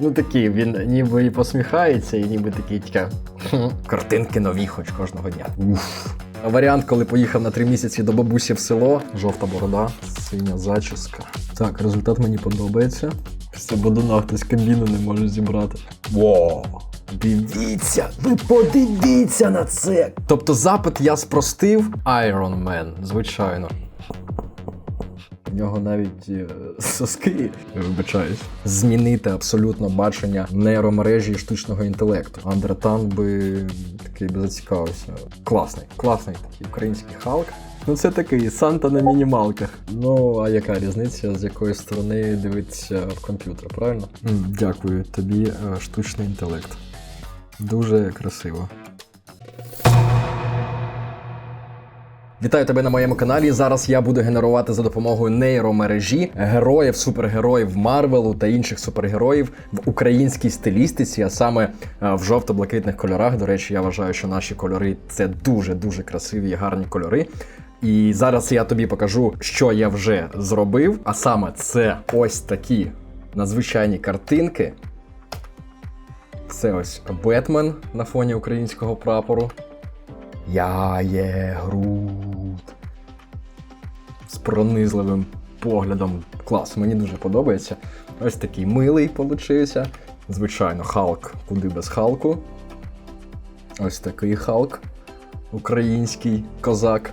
Ну такий, він ніби і посміхається, і ніби такий тільки картинки нові, хоч кожного дня. Уф. Варіант, коли поїхав на три місяці до бабусі в село, жовта борода, синя зачіска. Так, результат мені подобається. Після бодуна хтось кабіну не може зібрати. Во! Дивіться, ви подивіться на це. Тобто запит я спростив Iron Man, звичайно. Нього навіть е, соски, вибачаюсь. Змінити абсолютно бачення нейромережі і штучного інтелекту. Андретан би такий би зацікавився. Класний, класний такий український халк. Ну це такий Санта на мінімалках. Ну, а яка різниця, з якої сторони дивиться в комп'ютер, правильно? Дякую тобі, е, штучний інтелект. Дуже красиво. Вітаю тебе на моєму каналі. Зараз я буду генерувати за допомогою нейромережі героїв, супергероїв Марвелу та інших супергероїв в українській стилістиці, а саме е, в жовто-блакитних кольорах. До речі, я вважаю, що наші кольори це дуже дуже красиві і гарні кольори. І зараз я тобі покажу, що я вже зробив. А саме це ось такі надзвичайні картинки. Це ось Бетмен на фоні українського прапору. Я є Грут. З пронизливим поглядом. Клас, мені дуже подобається. Ось такий милий получився. Звичайно, Халк, куди без Халку. Ось такий Халк. Український козак.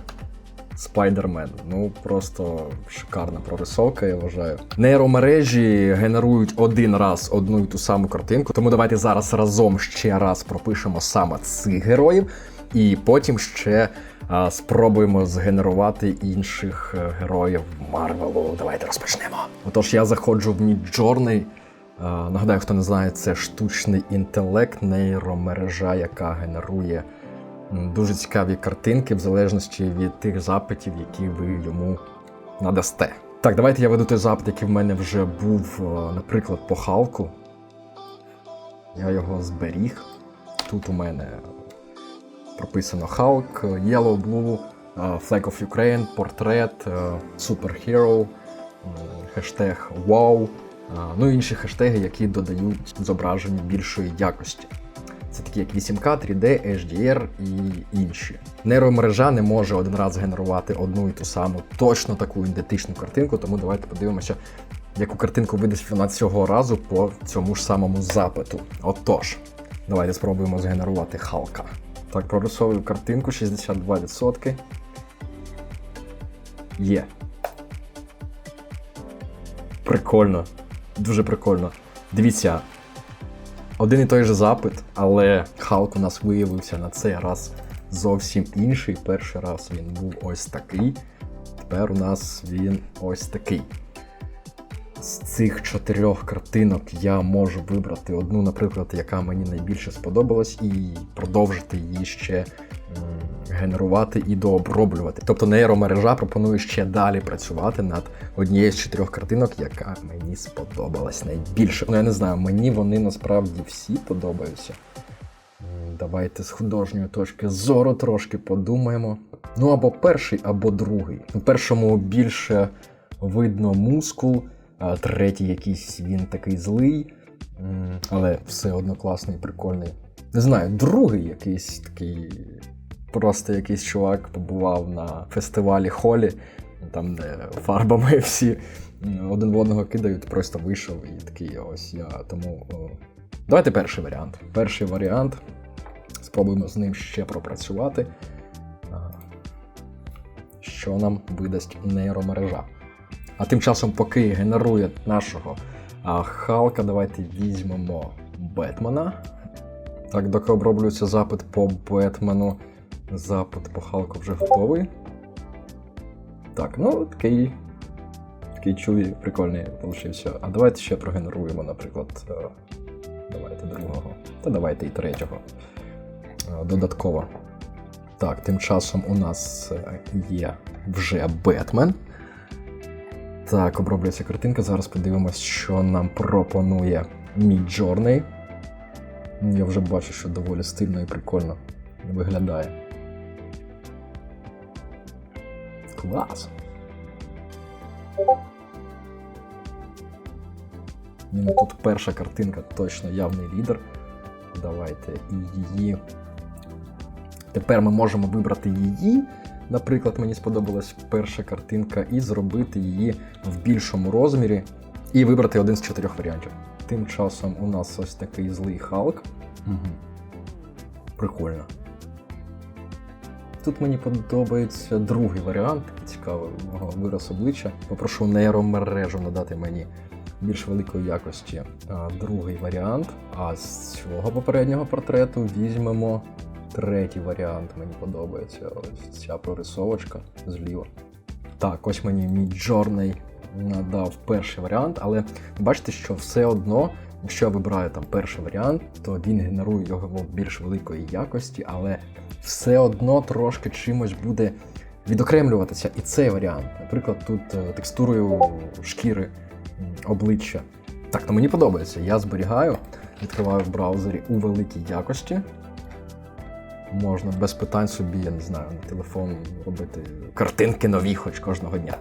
Спайдермен. Ну просто шикарна прорисовка, я вважаю. Нейромережі генерують один раз одну і ту саму картинку. Тому давайте зараз разом ще раз пропишемо саме цих героїв, і потім ще а, спробуємо згенерувати інших е, героїв Марвелу. Давайте розпочнемо. Отож, я заходжу в Midjourney. А, Нагадаю, хто не знає, це штучний інтелект, нейромережа, яка генерує дуже цікаві картинки в залежності від тих запитів, які ви йому надасте. Так, давайте я веду той запит, який в мене вже був, е, наприклад, по Халку. Я його зберіг. Тут у мене прописано Халк, Yellow Blue, е, Flag of Ukraine, портрет, Superhero, хештег Wow, е, ну і інші хештеги, які додають зображенню більшої якості. Це такі як 8К, 3D, HDR і інші. Нейромережа не може один раз генерувати одну і ту саму точно таку ідентичну картинку, тому давайте подивимося, яку картинку видасть вона цього разу по цьому ж самому запиту. Отож, давайте спробуємо згенерувати Халка. Так, прорисовую картинку 62%. Є. Прикольно. Дуже прикольно. Дивіться, один і той же запит, але Халк у нас виявився на цей раз зовсім інший. Перший раз він був ось такий. Тепер у нас він ось такий. З цих чотирьох картинок я можу вибрати одну, наприклад, яка мені найбільше сподобалась, і продовжити її ще генерувати і дооброблювати. Тобто нейромережа пропонує ще далі працювати над однією з чотирьох картинок, яка мені сподобалась найбільше. Ну я не знаю, мені вони насправді всі подобаються. Давайте з художньої точки зору трошки подумаємо. Ну або перший, або другий. У першому більше видно мускул, третій якийсь він такий злий, але все одно класний, прикольний. Не знаю, другий якийсь такий. Просто якийсь чувак побував на фестивалі Холі, там, де фарбами всі один в одного кидають, просто вийшов і такий ось я. Тому давайте перший варіант. Перший варіант. Спробуємо з ним ще пропрацювати. Що нам видасть нейромережа. А тим часом, поки генерує нашого а, Халка, давайте візьмемо Бетмена. Так, доки оброблюється запит по Бетмену, запит по Халку вже готовий. Так, ну такий. Такий чуві, прикольний получився. А давайте ще прогенеруємо, наприклад. е, Давайте другого. Та давайте і третього. Е, Додатково. Так, тим часом у нас е, є вже Бетмен. Так, оброблюється картинка. Зараз подивимось, що нам пропонує Midjourney. Я вже бачу, що доволі стильно і прикольно виглядає. Клас. Ну тут перша картинка точно явний лідер. Давайте її. Тепер ми можемо вибрати її. Наприклад, мені сподобалась перша картинка, і зробити її в більшому розмірі, і вибрати один з чотирьох варіантів. Тим часом у нас ось такий злий Халк. Угу. Прикольно. Тут мені подобається другий варіант, цікавий вираз обличчя. Попрошу нейромережу надати мені більш великої якості. А, другий варіант. А з цього попереднього портрету візьмемо третій варіант. Мені подобається. Ось ця прорисовочка зліва. Так, ось мені мій Джорний надав перший варіант, але бачите, що все одно, якщо я вибираю там перший варіант, то він генерує його більш великої якості, але все одно трошки чимось буде відокремлюватися і цей варіант. Наприклад, тут е, текстурою шкіри обличчя. Так, то мені подобається. Я зберігаю, відкриваю в браузері у великій якості. Можна без питань собі, я не знаю, на телефон робити картинки нові хоч кожного дня.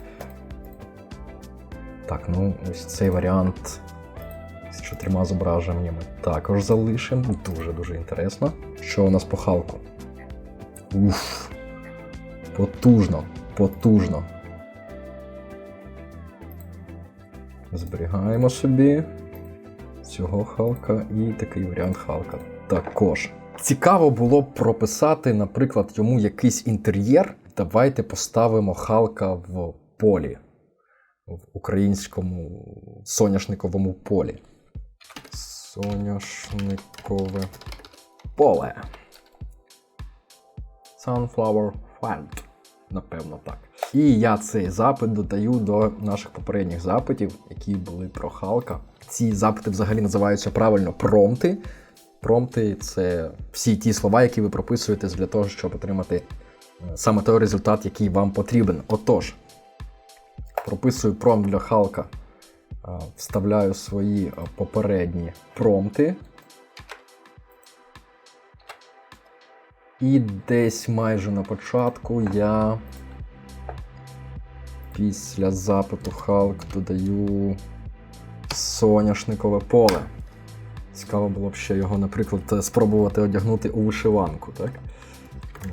Так, ну ось цей варіант з чотирма зображеннями також залишимо. Дуже-дуже інтересно. Що у нас по халку? Уф. Потужно, потужно. Зберігаємо собі цього халка і такий варіант халка також. Цікаво було б прописати, наприклад, йому якийсь інтер'єр. Давайте поставимо халка в полі, в українському соняшниковому полі. Соняшникове поле. Sunflower Field. Напевно, так. І я цей запит додаю до наших попередніх запитів, які були про Халка. Ці запити взагалі називаються правильно промти. Промти це всі ті слова, які ви прописуєте для того, щоб отримати е, саме той результат, який вам потрібен. Отож, прописую промпт для Халка, е, вставляю свої е, попередні промпти. І десь майже на початку я після запиту Халк додаю соняшникове поле. Цікаво було б ще його, наприклад, спробувати одягнути у вишиванку, так? Е,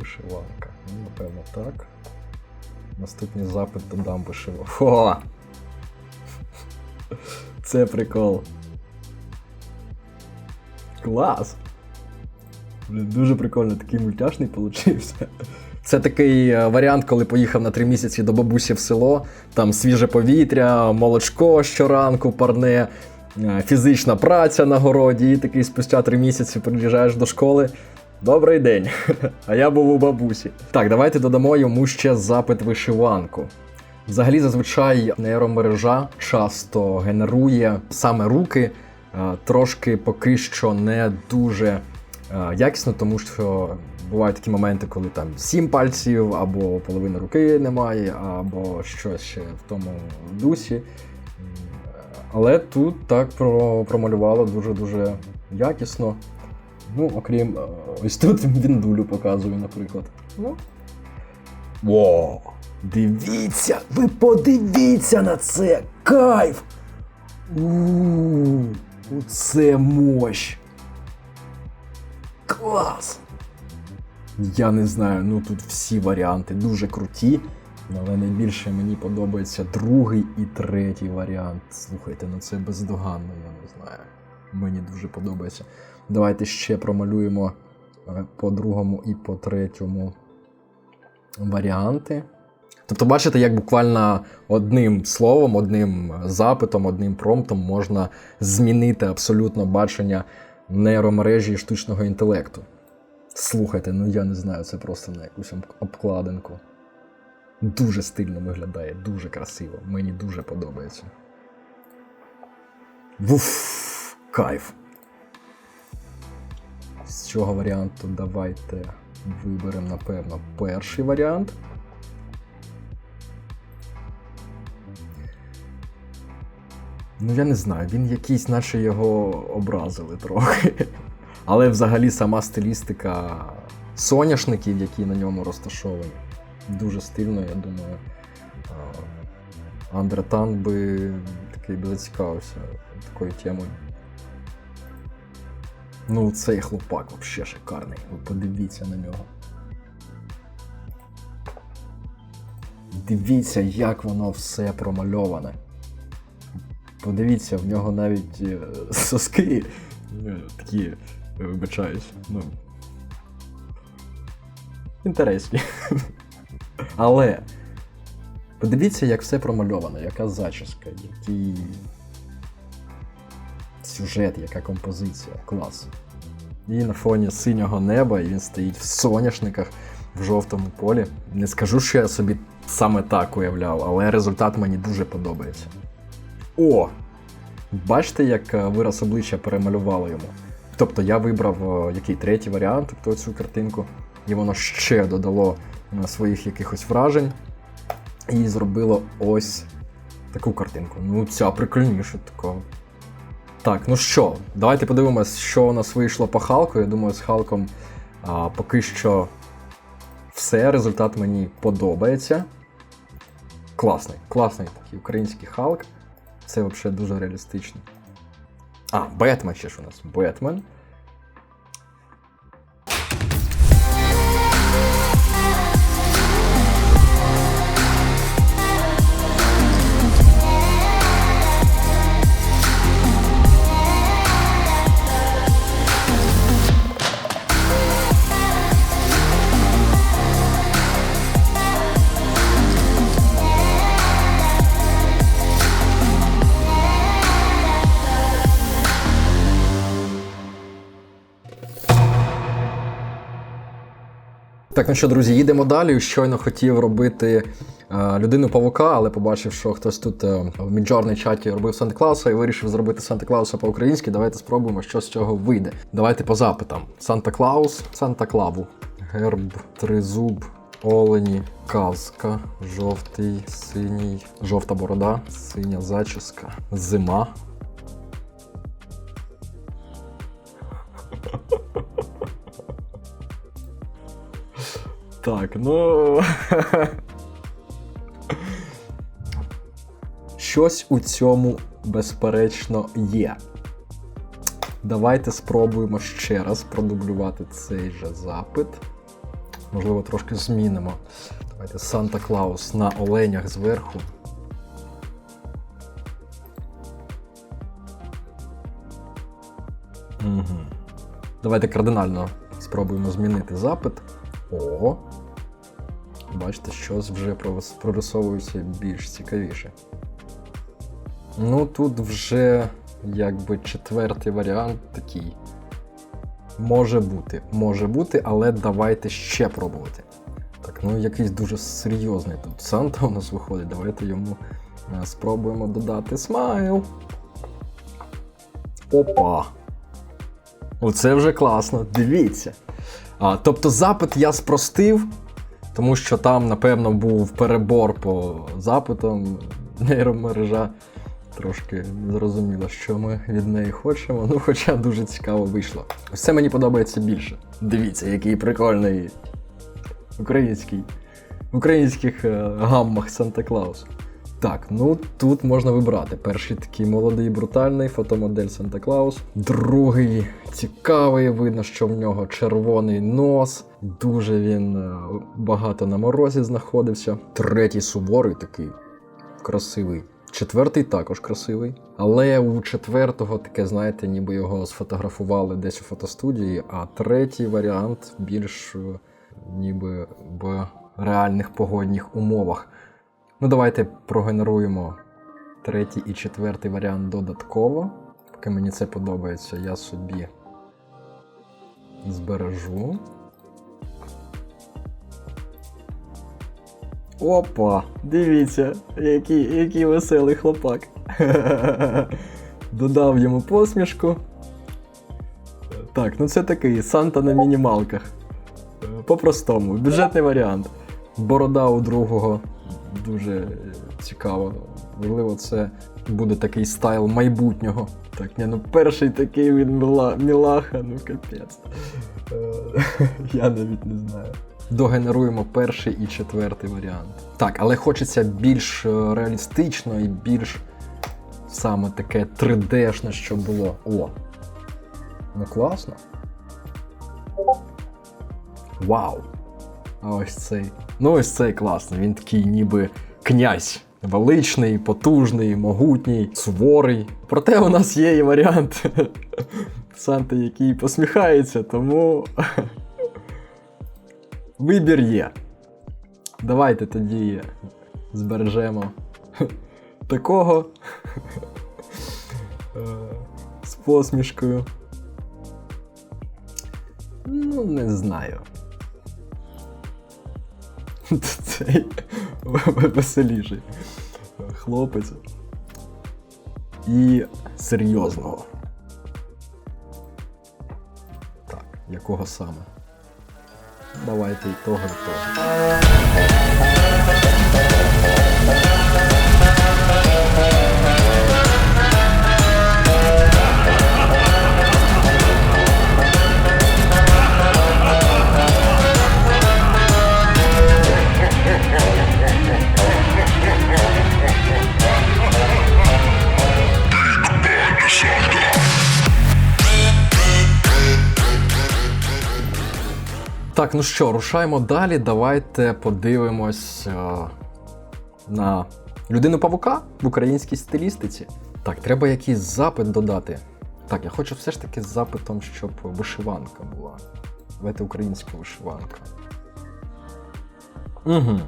Вишиванка. Ну, напевно, так. Наступний запит додам вишиванку. Фо! Це прикол. Клас! Блін, дуже прикольно, такий мультяшний получився. Це такий е, варіант, коли поїхав на три місяці до бабусі в село, там свіже повітря, молочко щоранку парне, фізична праця на городі, і такий спустя три місяці приїжджаєш до школи. Добрий день, а я був у бабусі. Так, давайте додамо йому ще запит вишиванку. Взагалі, зазвичай нейромережа часто генерує саме руки, е, трошки поки що не дуже е, якісно, тому що бувають такі моменти, коли там сім пальців, або половини руки немає, або щось ще в тому дусі. Але тут так промалювало дуже-дуже якісно. Ну, окрім е, ось тут він дулю показує, наприклад. Ну. Во! Дивіться! Ви подивіться на це! Кайф! У, Оце мощ! Клас! Я не знаю, ну тут всі варіанти дуже круті, але найбільше мені подобається другий і третій варіант. Слухайте, ну це бездоганно, я не знаю. Мені дуже подобається. Давайте ще промалюємо е, по другому і по третьому варіанти. Тобто, бачите, як буквально одним словом, одним запитом, одним промптом можна змінити абсолютно бачення нейромережі штучного інтелекту. Слухайте, ну я не знаю, це просто на якусь обкладинку. Дуже стильно виглядає, дуже красиво. Мені дуже подобається. Вуф, кайф. З цього варіанту давайте виберемо, напевно, перший варіант. Ну, я не знаю, він якийсь, наче його образили трохи. Але взагалі сама стилістика соняшників, які на ньому розташовані, дуже стильно, я думаю. а, Андретан би такий би зацікавився такою темою. Ну, цей хлопак взагалі шикарний. Ви подивіться на нього. Дивіться, як воно все промальоване. Подивіться, в нього навіть е, соски е, такі, вибачаюсь, ну. Інтересні. Але подивіться, як все промальовано, яка зачіска, який сюжет, яка композиція. Клас. І на фоні синього неба і він стоїть в соняшниках в жовтому полі. Не скажу, що я собі саме так уявляв, але результат мені дуже подобається. О! Бачите, як е, вираз обличчя перемалювало йому. Тобто я вибрав е, який третій варіант, тобто цю картинку, і воно ще додало своїх якихось вражень і зробило ось таку картинку. Ну, ця прикольніша такого. Так, ну що, давайте подивимось, що у нас вийшло по Халку. Я думаю, з Халком а, поки що все. Результат мені подобається. Класний, класний такий український Халк. Це взагалі дуже реалістично. А, Бетмен ще ж у нас. Бетмен. Так, ну що, друзі, їдемо далі. Щойно хотів робити е, людину павука, але побачив, що хтось тут е, в міджорній чаті робив Санта Клауса і вирішив зробити Санта Клауса по-українськи. Давайте спробуємо, що з цього вийде. Давайте по запитам: Санта Клаус, Санта Клаву, герб, тризуб, олені, казка, жовтий, синій, жовта борода, синя зачіска, зима. Так, ну. Щось у цьому, безперечно, є. Давайте спробуємо ще раз продублювати цей же запит. Можливо, трошки змінимо. Давайте Санта Клаус на оленях зверху. Угу. Давайте кардинально спробуємо змінити запит. О. Бачите, щось вже прорисовується більш цікавіше. Ну, тут вже якби четвертий варіант такий. Може бути, може бути, але давайте ще пробувати. Так, ну якийсь дуже серйозний тут Санта у нас виходить. Давайте йому е, спробуємо додати смайл. Опа! Оце вже класно, дивіться. А, тобто запит я спростив, тому що там, напевно, був перебор по запитам. Нейромережа трошки не зрозуміла, що ми від неї хочемо. Ну, хоча дуже цікаво вийшло. Ось мені подобається більше. Дивіться, який прикольний український. В українських е, гаммах Санта Клаус. Так, ну тут можна вибрати. Перший такий молодий, брутальний фотомодель Санта Клаус. Другий цікавий, видно, що в нього червоний нос. Дуже він е, багато на морозі знаходився. Третій суворий такий красивий. Четвертий також красивий. Але у четвертого таке, знаєте, ніби його сфотографували десь у фотостудії, а третій варіант більш е, ніби в реальних погодних умовах. Ну, давайте прогенеруємо третій і четвертий варіант додатково. Поки мені це подобається, я собі збережу. Опа! Дивіться, який, який веселий хлопак. Додав йому посмішку. Так, ну це такий Санта на мінімалках. По-простому, бюджетний варіант. Борода у другого дуже е, цікаво. Можливо, це буде такий стайл майбутнього. Так, ні, ну перший такий він міла, мілаха, ну капець. Е, Я навіть не знаю. Догенеруємо перший і четвертий варіант. Так, але хочеться більш е, реалістично і більш саме таке 3D-шне, що було. О! Ну класно. Вау! А ось цей. Ну, ось цей класний. Він такий ніби князь. Величний, потужний, могутній, суворий. Проте у нас є і варіант Санти, який посміхається, тому вибір є. Давайте тоді збережемо такого е, з посмішкою. Ну, не знаю. Цей веселіший хлопець. І серйозного. Так, якого саме? Давайте і того, і того. Так, ну що, рушаємо далі. Давайте подивимось е, на людину павука в українській стилістиці. Так, треба якийсь запит додати. Так, я хочу все ж таки з запитом, щоб вишиванка була. Давайте українська вишиванка. Угу.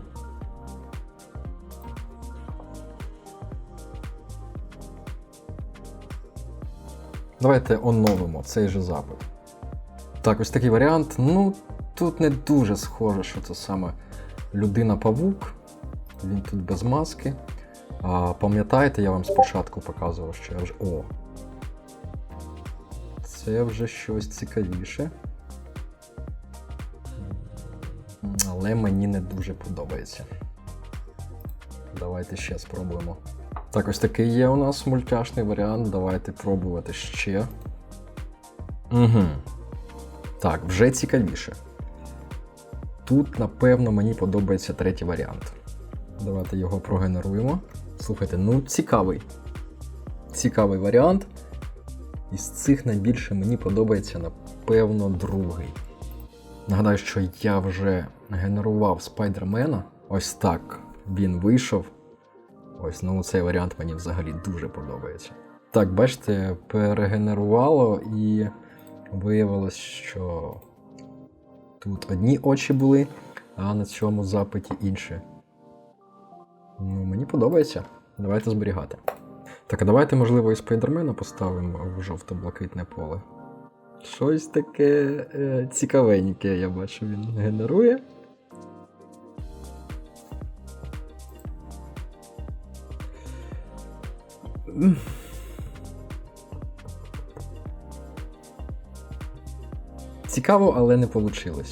Давайте оновимо цей же запит. Так, ось такий варіант. Ну, тут не дуже схоже, що це саме людина-павук. Він тут без маски. А, Пам'ятаєте, я вам спочатку показував, що я вже. О! Це вже щось цікавіше. Але мені не дуже подобається. Давайте ще спробуємо. Так, ось такий є у нас мультяшний варіант. Давайте пробувати ще. Угу. Так, вже цікавіше. Тут, напевно, мені подобається третій варіант. Давайте його прогенеруємо. Слухайте, ну цікавий. Цікавий варіант. Із цих найбільше мені подобається, напевно, другий. Нагадаю, що я вже генерував спайдермена. Ось так він вийшов. Ось, ну цей варіант мені взагалі дуже подобається. Так, бачите, перегенерувало і виявилось, що тут одні очі були, а на цьому запиті інші. Ну, мені подобається. Давайте зберігати. Так, а давайте, можливо, і спайдермена поставимо в жовто-блакитне поле. Щось таке е, цікавеньке, я бачу, він генерує. Цікаво, але не вийшло.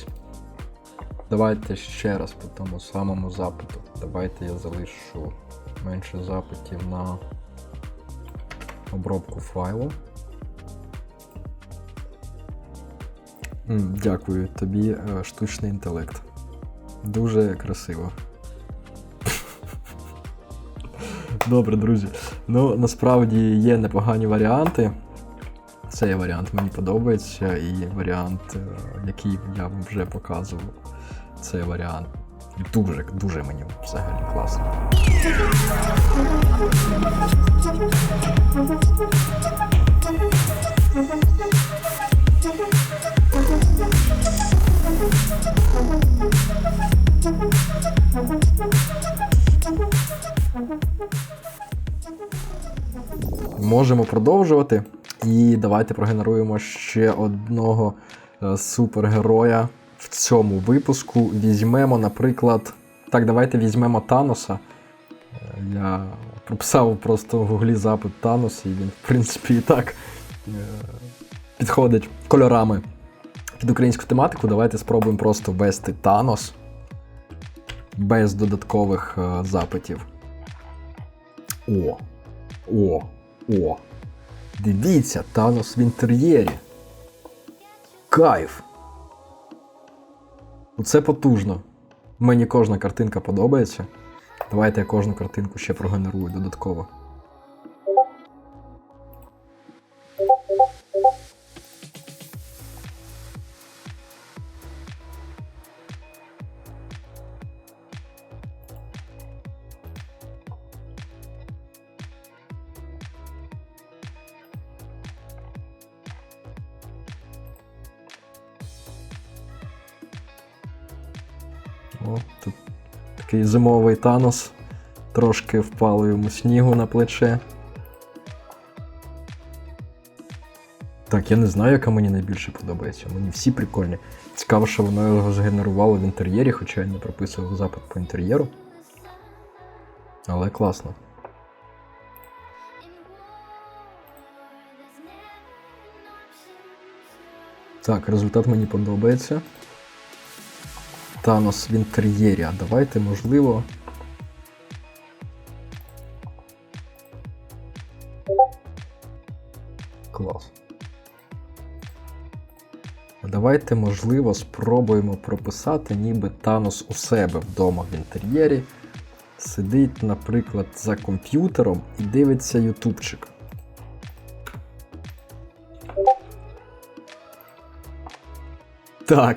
Давайте ще раз по тому самому запиту. Давайте я залишу менше запитів на обробку файлу. Дякую тобі, е, штучний інтелект. Дуже красиво. Добре, друзі. Ну, насправді є непогані варіанти. Цей варіант мені подобається, і варіант, е, який я вам вже показував, цей варіант дуже, дуже мені взагалі класний. Можемо продовжувати. І давайте прогенеруємо ще одного е, супергероя в цьому випуску. Візьмемо, наприклад. Так, давайте візьмемо Таноса. Е, Я прописав просто в гуглі запит Танос, і він, в принципі, і так е, підходить кольорами під українську тематику. Давайте спробуємо просто ввести Танос без додаткових запитів. О! О! О! Дивіться, Танос в інтер'єрі. Кайф! Оце потужно. Мені кожна картинка подобається. Давайте я кожну картинку ще прогенерую додатково. Зимовий Танос. Трошки впало йому снігу на плече. Так, я не знаю, яка мені найбільше подобається. Мені всі прикольні. Цікаво, що воно його згенерувало в інтер'єрі, хоча я не прописував запит по інтер'єру. Але класно. Так, результат мені подобається. Танос в інтер'єрі. А давайте, можливо. Клас. Давайте, можливо, спробуємо прописати, ніби Танос у себе вдома в інтер'єрі. Сидить, наприклад, за комп'ютером і дивиться ютубчик. Так.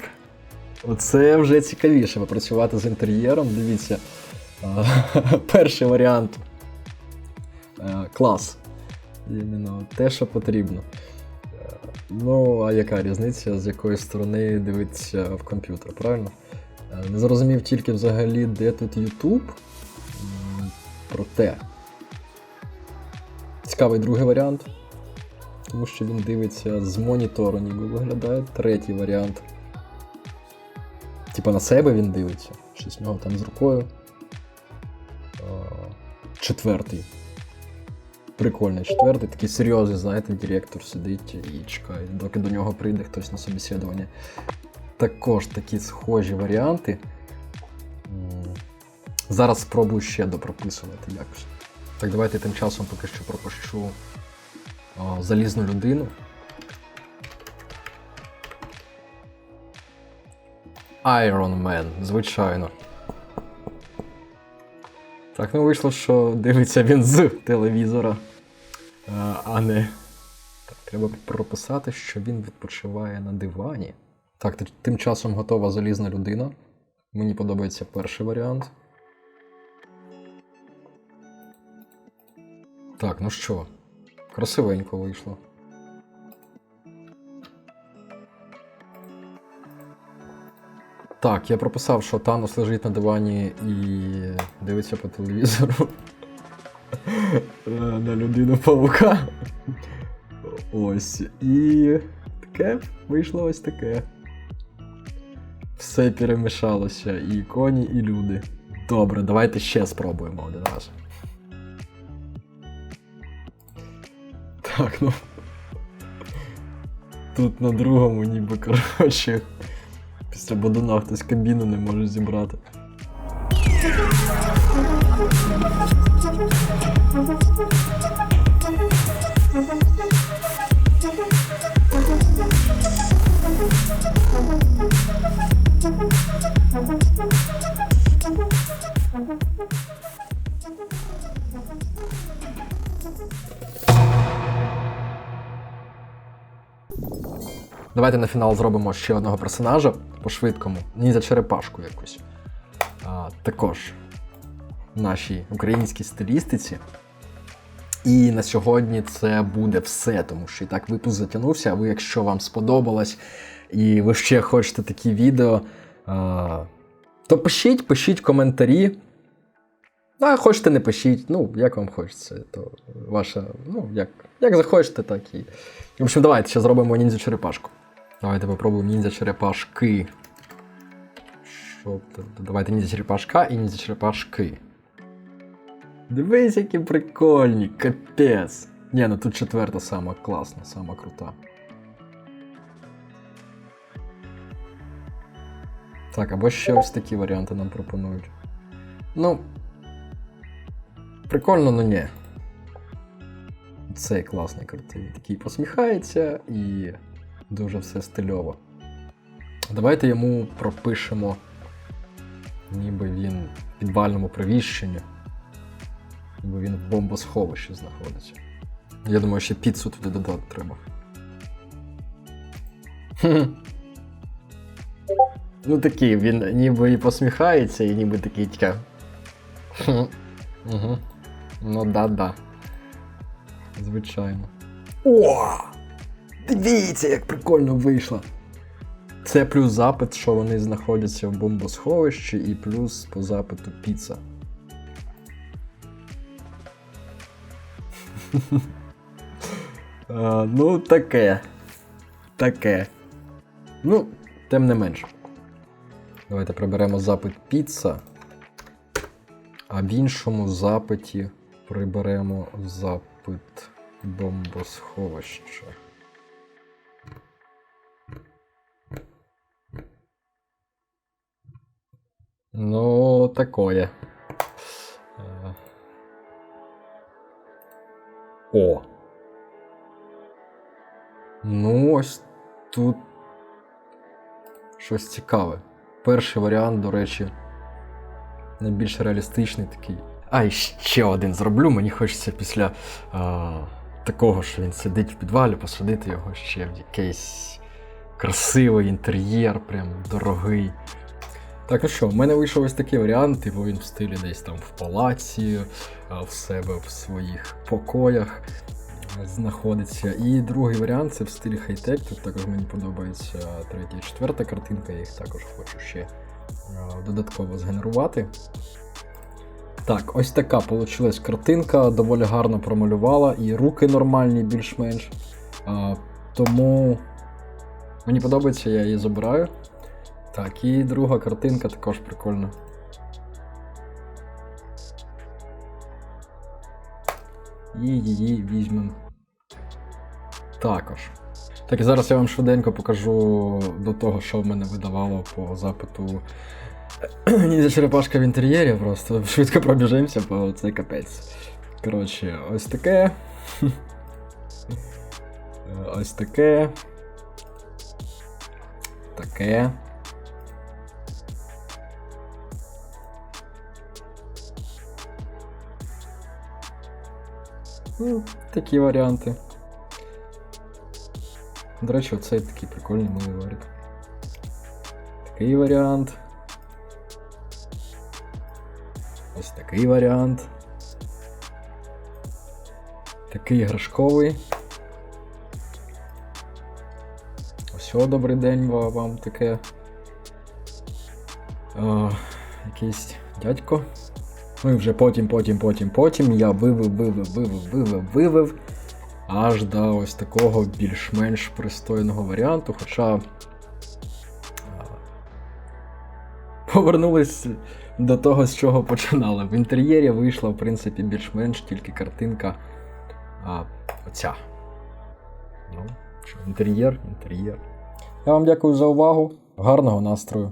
Оце вже цікавіше попрацювати з інтер'єром. Дивіться. Перший варіант. Е, Клас. Іменно те, що потрібно. Е, Ну, а яка різниця, з якої сторони дивитися в комп'ютер, правильно? Е, Не зрозумів тільки взагалі, де тут YouTube. Проте. Цікавий другий варіант. Тому що він дивиться з монітору, ніби виглядає. Третій варіант. Типа на себе він дивиться. Щось в нього там з рукою. Четвертий. Прикольний четвертий, такий серйозний, знаєте, директор сидить і чекає, доки до нього прийде хтось на собеседування. Також такі схожі варіанти. Зараз спробую ще допрописувати якось. Так, давайте тим часом поки що пропущу а, залізну людину. Iron Man, звичайно. Так, ну вийшло, що дивиться він з телевізора, а, а не. Так, треба прописати, що він відпочиває на дивані. Так, тим часом готова залізна людина. Мені подобається перший варіант. Так, ну що, красивенько вийшло. Так, я прописав, що Танос лежить на дивані і дивиться по телевізору Е, на людину паука. Ось. І таке вийшло ось таке. Все перемішалося, і коні, і люди. Добре, давайте ще спробуємо один раз. Так, ну. Тут на другому ніби, коротше. Після бодуна хтось кабіну не може зібрати. Давайте на фінал зробимо ще одного персонажа по-швидкому. Ніндзя черепашку якусь. А, також нашій українській стилістиці. І на сьогодні це буде все, тому що і так випуск затягнувся. А ви, якщо вам сподобалось і ви ще хочете такі відео, а, то пишіть, пишіть коментарі. А хочете, не пишіть. Ну, як вам хочеться, то ваша. Ну, як, як захочете, так і. В общем, давайте ще зробимо ніндзя черепашку. Давайте попробуємо ніндзя черепашки. Що? Давайте ніндзя черепашка і ніндзя черепашки. Дивись, які прикольні, капець. Ні, ну тут четверта сама класна, сама крута. Так, або ще ось такі варіанти нам пропонують. Ну. Прикольно, ну ні. Цей класний крутий. Такий посміхається і дуже все стильово. Давайте йому пропишемо, ніби він в підвальному приміщенні. Ніби він в бомбосховищі знаходиться. Я думаю, ще піцу туди додати треба. Ну такий, він ніби і посміхається, і ніби такий тільки. Угу. Ну да-да. Звичайно. О! Дивіться, як прикольно вийшло. Це плюс запит, що вони знаходяться в бомбосховищі, і плюс по запиту піца. А, ну, таке. Таке. Ну, тим не менш. Давайте приберемо запит піца. А в іншому запиті приберемо запит бомбосховище. Ну, такое. Е. О. Ну, ось тут щось цікаве. Перший варіант, до речі, найбільш реалістичний такий. А, і ще один зроблю. Мені хочеться після а, такого, що він сидить в підвалі, посадити його ще в якийсь красивий інтер'єр, прям дорогий. Так, ну що, в мене вийшов ось такий варіант, типу він в стилі десь там в палаці, в себе в своїх покоях знаходиться. І другий варіант це в стилі хай-тек. Тут також мені подобається третя і четверта картинка, я їх також хочу ще додатково згенерувати. Так, ось така получилась картинка, доволі гарно промалювала, і руки нормальні, більш-менш. Тому мені подобається, я її забираю. Так, і друга картинка також прикольна. І її візьмемо також. Так, і зараз я вам швиденько покажу до того, що в мене видавало по запиту Ніндзя черепашка в інтер'єрі, просто швидко пробіжимося, бо це капець. Коротше, ось таке. Ось таке. Таке. Ну, такі варіанти. До речі, оцей такий прикольний милий варік. Такий варіант. Ось такий варіант. Такий іграшковий. Ось добрий день вам таке. А, якийсь дядько. Ну і вже потім, потім, потім, потім я вивив, вивив, вивив, вивив, вивив. Аж до ось такого більш-менш пристойного варіанту. Хоча. Повернулись до того, з чого починали. В інтер'єрі вийшла, в принципі, більш-менш тільки картинка. А, оця. Ну, інтер'єр, інтер'єр. Я вам дякую за увагу. Гарного настрою.